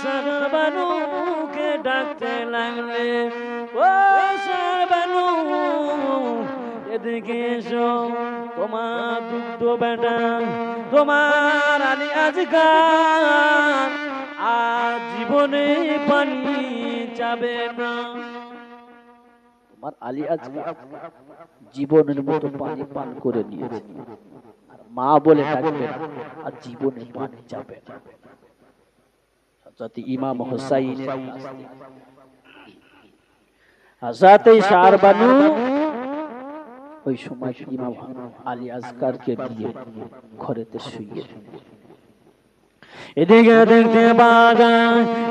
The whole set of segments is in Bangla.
সারবানুকে ডাকতে লাগলে, ও সারবানু, এদিকে এসো। তোমার দুগ্ধ বেটা তোমার আলী আজকাল আজ জীবনে পানি যাবে না। তোমার আলী আজকে জীবনের মতো পানি পান করে নিয়েছে। আর মা বলে ডাকবে আর জীবনে পানি যাবে না। হযরত ইমাম হুসাইনের কাছ সার বানু ওই সময় ইমাম আলী আজকারকে দিয়ে ঘরেতে শুয়ে। এদিকে দেখতে পাগা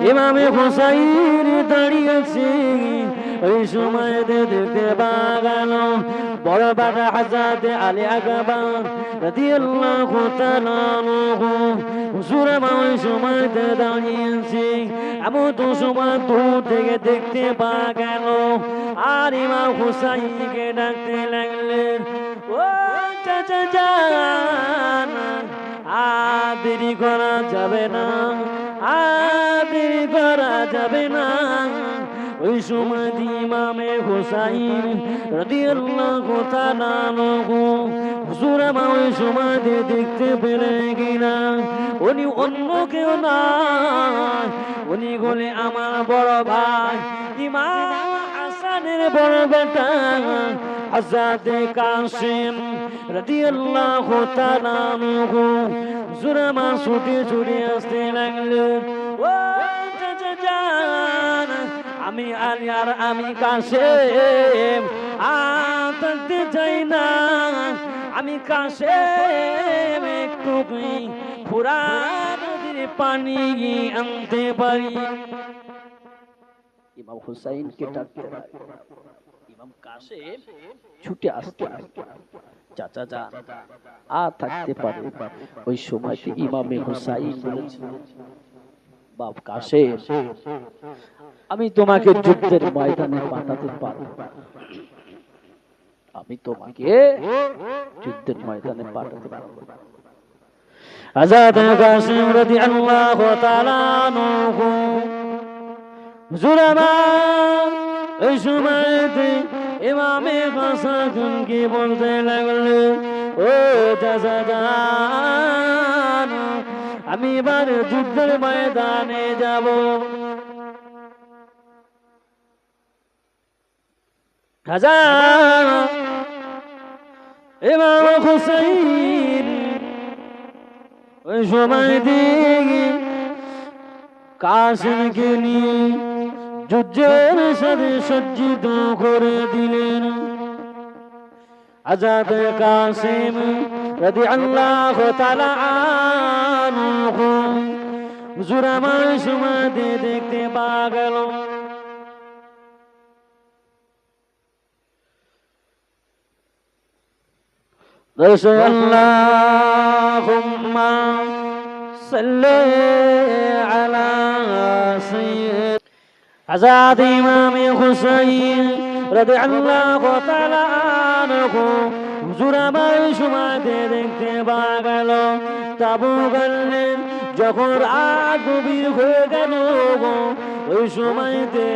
ইমামে হুসাইন দাঁড়িয়েছে ওই সময় দেখতে পাগাল বড় বাটা হাজাতে আলী আগাবা রাদিয়াল্লাহু তাআলা হুজুর ওই সময় দাঁড়িয়েছে এমন তো সময় দূর থেকে দেখতে পাওয়া গেল, আর ইমাম হুসাইনকে ডাকতে লাগলেন, ও চাচা জান আর দেরি করা যাবে না, আর দেরি করা যাবে না। ওই সময় ইমামে হোসাইন রাদিয়াল্লাহু তাআলা আনহু, হুজুর আমার ওই সময় দেখতে পেলে কিনা? উনি অন্য কেউ না উনি বলে, আমার বড় ভাই ইমাম হাসানের বড় বেটা হযরতে কাসিম রাদিয়াল্লাহু তাআলা আনহু। জুরামা ছুটে ছুটে আসতে লাগল। ও জান আমি আলী আর আমি কাসেম, আর থাকতে না। আমি একটু পুরা নদীর পানি আনতে পারি। ইমাম হুসাইনকে ডাকতে লাগে। ইমাম কাসেম ছুটে আসতে চাচা যান। আর থাকতে পারে। ওই সময়তে ইমামে হুসাইন বলেছে বাপ কাসেম আমি তোমাকে যুদ্ধের ময়দানে পাঠাতে পারব আমি তোমাকে যুদ্ধের ময়দানে পাঠাতে পারব আজাদ কাসিম রাদিয়াল্লাহু তাআলা আনহু। জুরামা এই সময়তে ইমামে কাসামকে বলতে লাগল? ও জান আমি এবার যুদ্ধের ময়দানে যাব। হাজার, ইমাম হুসাইন, ওই সময় দিকে কাসিমকে নিয়ে যুদ্ধের সাথে সজ্জিত করে দিলেন আজাদ কাসিম রাদি আল্লাহ তালা আনহু হুজুর আমার সময় দিয়ে দেখতে পা গেল رسول اللهم صل আজাদ ইমাম হুসাইন আনহু। হুজুর আমার সময়তে দেখতে পাওয়া গেল, তাবু গেলেন, যখন রাত গভীর হয়ে গেল। ওই সময়তে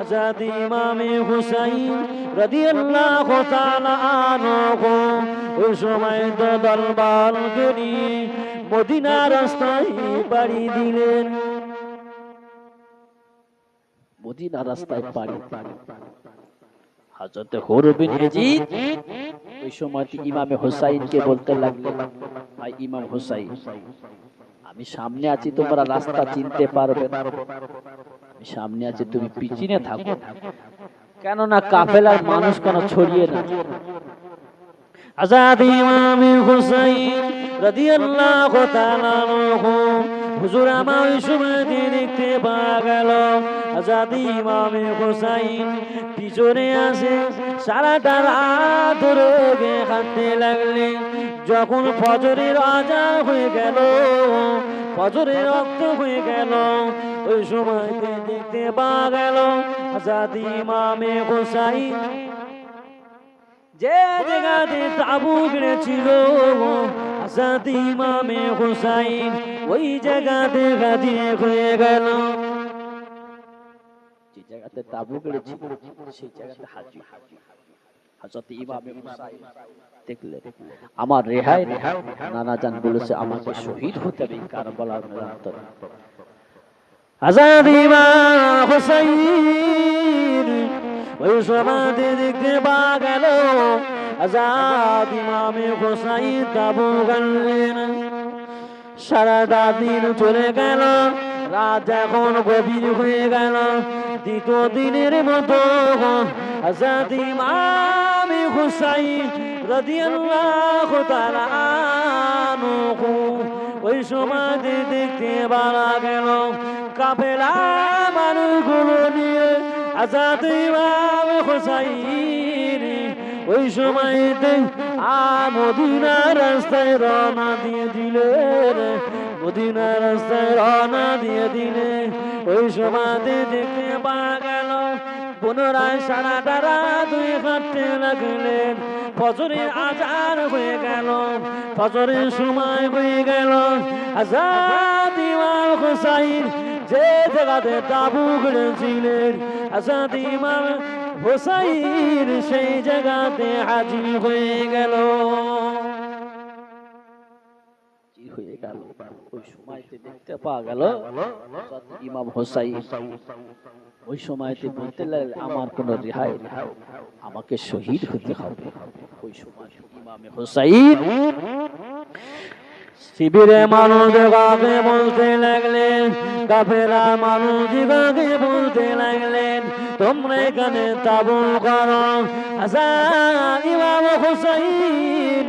আজাদ ইমামে হুসাইন রাদিয়াল্লাহু তাআলা আনহু, ওই সময় তো দলবলকে নিয়ে মদিনা রাস্তায় বাড়ি দিলেন। মদিনা রাস্তায় পাড়ি হাজরত হরবিন ওই সময় ইমামে হুসাইনকে বলতে লাগলেন ভাই ইমাম হুসাইন আমি সামনে আছি তোমরা রাস্তা চিনতে পারবে আমি সামনে আছি তুমি পিছনে থাকো। কেননা কাফেলার মানুষ কেন ছড়িয়ে না। আজাদ ইমাম হুসাইন রাদিয়াল্লাহু তাআলা আনহু হুজুর আমার ওই সময় দেখতে পাওয়া গেল। আজাদ ইমাম হুসাইন পিছনে আসে, সারাটা রাত ধরে গে হাঁটতে লাগলেন যখন ফজরের আজান হয়ে গেল, ফজরের রক্ত হয়ে গেল, ওই সময়তে দেখতে পাওয়া গেল, আজাদ ইমামে হুসাইন। যে জায়গাতে তাবু গড়েছিল হাজরত ইমামে হুসাইন ওই জায়গাতে হাজির হয়ে গেল। জায়গাতে তাবু গেড়েছিল সেই জায়গাতে হাজির। হযরত ইমাম আমার রেহাই নানা জান বলেছে, আমাকে শহীদ হতে হবে কারবালার হাজরত ইমাম হুসাইন, ওই সমাধি দেখতে পা গেল। আজাদ ইমামে হুসাইন তাবু সারাটা দিন চলে গেল। রাত এখন গভীর হয়ে গেল। দ্বিতীয় দিনের মতো হাজার ইমামে হুসাইন রাদিয়াল্লাহু তাআলা আনহু ওই সময় দেখতে পাওয়া গেল। কাফেলা মানুষগুলো নিয়ে আজাদ ইমাম হুসাইন ওই সময়তে আ মদিনার রাস্তায় রওনা দিয়ে দিলেন। মদিনার রাস্তায় রওনা দিয়ে দিলে, ওই সময়তে দেখতে পাওয়া গেল। পুনরায় সারা তারা দুই হাঁটতে লাগলেন ফজরের আজার হয়ে গেল, ফজরের সময় হয়ে গেল। আজাদ ইমাম হুসাইন যে জায়গাতে তাবু গড়েছিলেন আজাদ ইমাম হুসাইন সেই জায়গাতে হাজির হয়ে গেল। ওই সময়তে দেখতে পাওয়া গেল ইমাম ওই সময়তে বলতে লাগলেন আমার কোনো রেহাই আমাকে শহীদ হতে হবে। ওই সময় ইমামে হোসাইন শিবিরে মানুষ কাকে বলতে লাগলেন কাফেলা মানুষ কাকে বলতে লাগলেন তোমরা এখানে তাবুল করো। হাসান ইমাম হুসাইন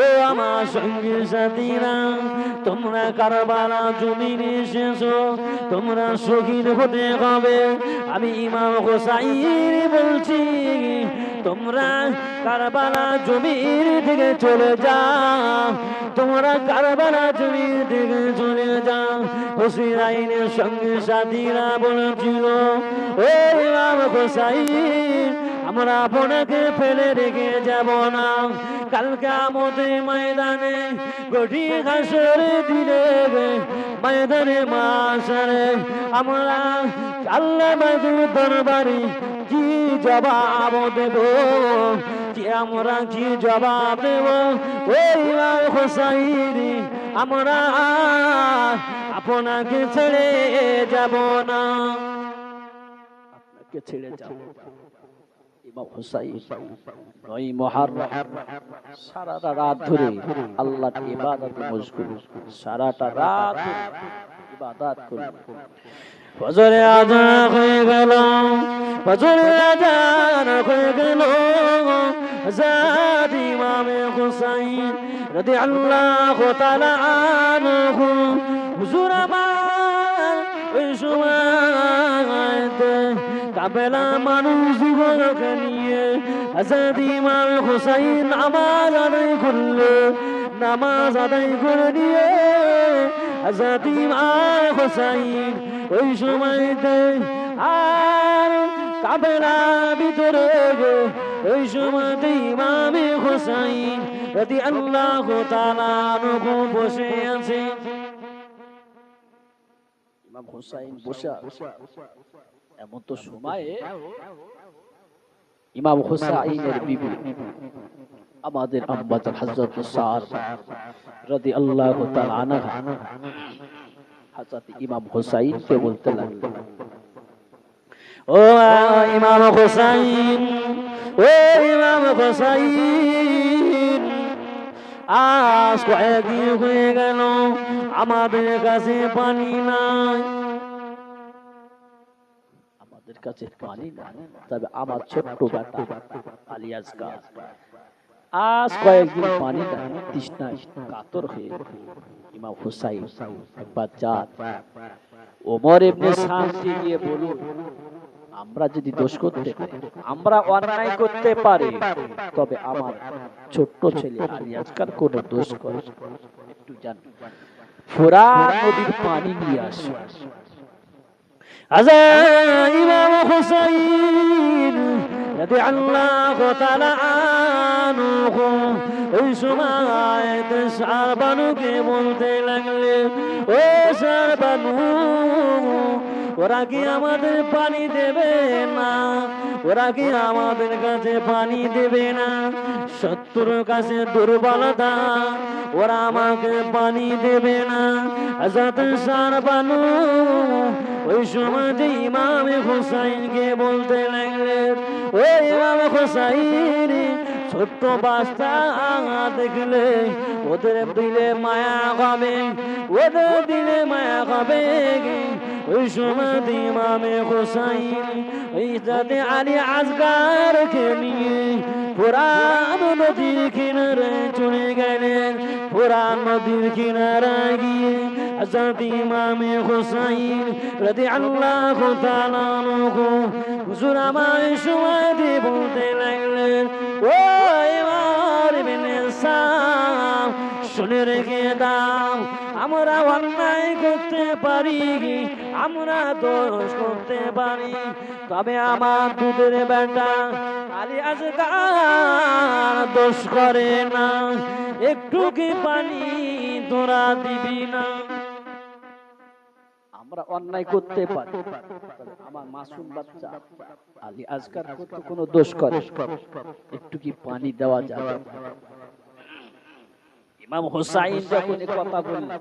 ও আমার সঙ্গী সাথীরা, তোমরা কারবালা জমিন এসেছ, তোমরা শহীদ হতে হবে। আমি ইমাম হোসাইন বলছি, তোমরা কারবালা জমির দিকে চলে যাও। তোমরা কারবালা জমির দিকে চলে যাও। হুসিনাইনের সঙ্গে সাথীরা বলেছিল ও ইমাম হোসাইন আমরা আপনাকে ফেলে রেখে যাব না। কালকে আমাদের ময়দানে গটি ঘাসরে দিলে ময়দানে মাসারে। আমরা আল্লাহ বাজু দরবারি কি জবাব দেব? কি আমরা কি জবাব দেব? ওই হোসাইনি, আমরা আপনাকে ছেড়ে যাব না। আপনাকে ছেড়ে যাব নয় মুহাররম সারাটা রাত ধরে আল্লাহর ইবাদতে মশগুল সারাটা রাত ইবাদত করলেন ফজরে আজান হয়ে গেল, ফজরে আজান হয়ে গেল। আমার, ওই সময়তে কাবেলা মানুষ নিয়ে আজাদ ইমাম হুসাইন আমার আদায় করল, নামাজ আদায় করে নিয়ে আজাদ ইমাম হুসাইন ওই সময়তে আর কাবেলা ভিতরে ওই সময়তে ইমামে হুসাইন রাদি আল্লাহ আনহু বসে আছে ইমাম হুসাইন বসে। এমন তো সময়ে ইমাম হুসাইনের বিবি। আমাদের আম্বাজান হযরত সার রাদি আল্লাহ তাআলা আনহা। হযরত ইমাম হুসাইনকে বলতে লাগলেন ও ইমাম হুসাইন ও ইমাম হুসাইন আজ কয়েকদিন হয়ে গেল আমাদের কাছে পানি নাই। আমাদের কাছে পানি না। তবে আমার ছোট্ট বেটা আলিয়াস গাছ। আজ কয়েকদিন পানি না, তৃষ্ণায় কাতর হয়ে ইমাম হুসাইন একবার যান। ওমর ইবনে শামকে গিয়ে বলুন, আমরা যদি দোষ করতে আমরা অন্যায় করতে পারি, তবে আমার ছোট্ট ছেলে আজকাল কোনো দোষ করে একটু জান ফোরা নদীর পানি নিয়ে আসো আজা ইমাম হুসাইন রাদি আল্লাহ তাআলা আনহু ওই সময় সারবানুকে বলতে লাগলে ও সারবানু ওরা কি আমাদের পানি দেবে না? ওরা কি আমাদের কাছে পানি দেবে না? শত্রুর কাছে দুর্বলতা, ওরা আমাকে পানি দেবে না। আজাদ সারবানু ওই সময় যে ইমাম হুসাইনকে বলতে লাগলেন ও ইমাম হুসাইন, ছোট্ট বাচ্চা দেখলে ওদের দিলে মায়া হবে, ওদের দিলে মায়া হবে ওই সময় যে ইমামে হুসাইন ওই যাতে আলী আজগারকে নিয়ে পুরান নদীর কিনারে চলে গেলেন পুরান নদীর কিনারে গিয়ে হযরত ইমামে হুসাইন রাদিয়াল্লাহু তাআলা আনহু হুজুর আমায় সময় দিয়ে বলতে লাগলেন শুনে রেখে দাও, আমরা অন্যায় করতে পারি, আমরা দোষ করতে পারি। তবে আমার দুধের বেটা আলী আজকাল দোষ করে না, একটু কি পানি তোরা দিবি না? আমরা অন্যায় করতে পারি আমার মাসুম বাচ্চা আলী আজকার কোনো দোষ করে, একটু কি পানি দেওয়া যাবে? ইমাম হোসাইন যখন এ কথা বললেন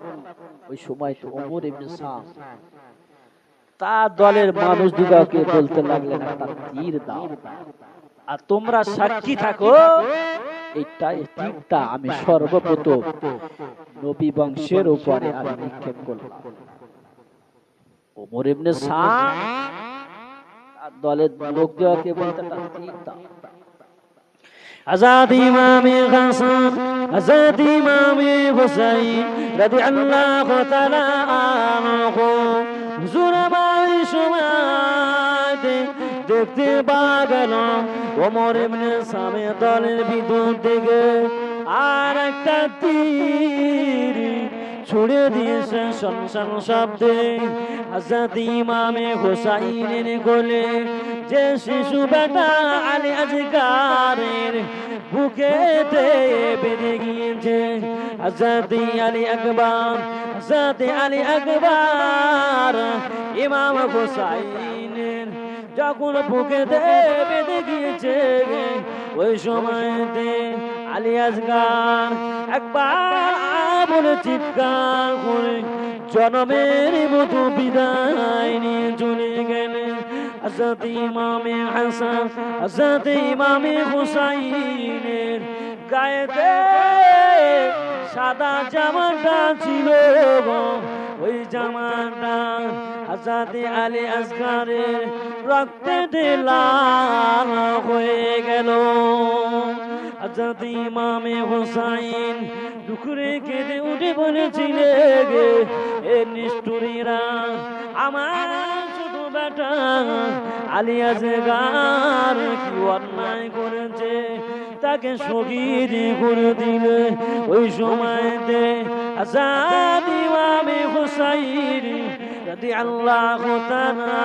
ওই সময় তো ওমর ইবনে সাম তার দলের মানুষ দুগাকে বলতে লাগলেন একটা তীর দাও। আর তোমরা সাক্ষী থাকো। এইটা এই তীরটা আমি সর্বপ্রথম নবী বংশের উপরে আমি নিক্ষেপ করলাম। ওমর ইবনে সাম আর দলের লোকদেরকে বলতে একটা তীর দাও। আজাদ ইমামে হাসান আজাদ ইমামে হুসাইন, রাদিয়াল্লাহু তাআলা আনহু। হুজুর আমার সময় দেখতে পাগল ওমর ইবনে সামে দলের ভিতর থেকে আর একটা তীর ছুড়ে দিয়েছে সংসার শব্দে। হাজরত ইমামে হুসাইনের গোলে যে শিশু বেটা আলী আজগারের বুকেতে বেঁধে গিয়েছে। হাজরত আলী আকবর, হাজরত আলী আকবর, ইমাম হুসাইনের যখন বুকেতে বেঁধে গিয়েছে, ওই সময়তে আলী আজগার একবার বলে চিৎকার করে জনমের মতো বিদায় নিয়ে চলে গেলেন। হযরত ইমামে হাসান, হযরত ইমামে হুসাইনের গায়েতে সাদা জামাটা ছিল ওই জামাটা হযরত আলী আসগারের রক্তে লাল হয়ে গেল। হযরত ইমামে হুসাইন দুকুরে কেঁদে উঠে বলেছিলে গে এ নিষ্ঠুরীরা, আমার বেটা আলিয়া গার কি অন্যায় করেছে? তাকে সগির করে দিলে ওই সময়তে আজাদি আমি হুসাইরি রাদি আল্লাহ তাআলা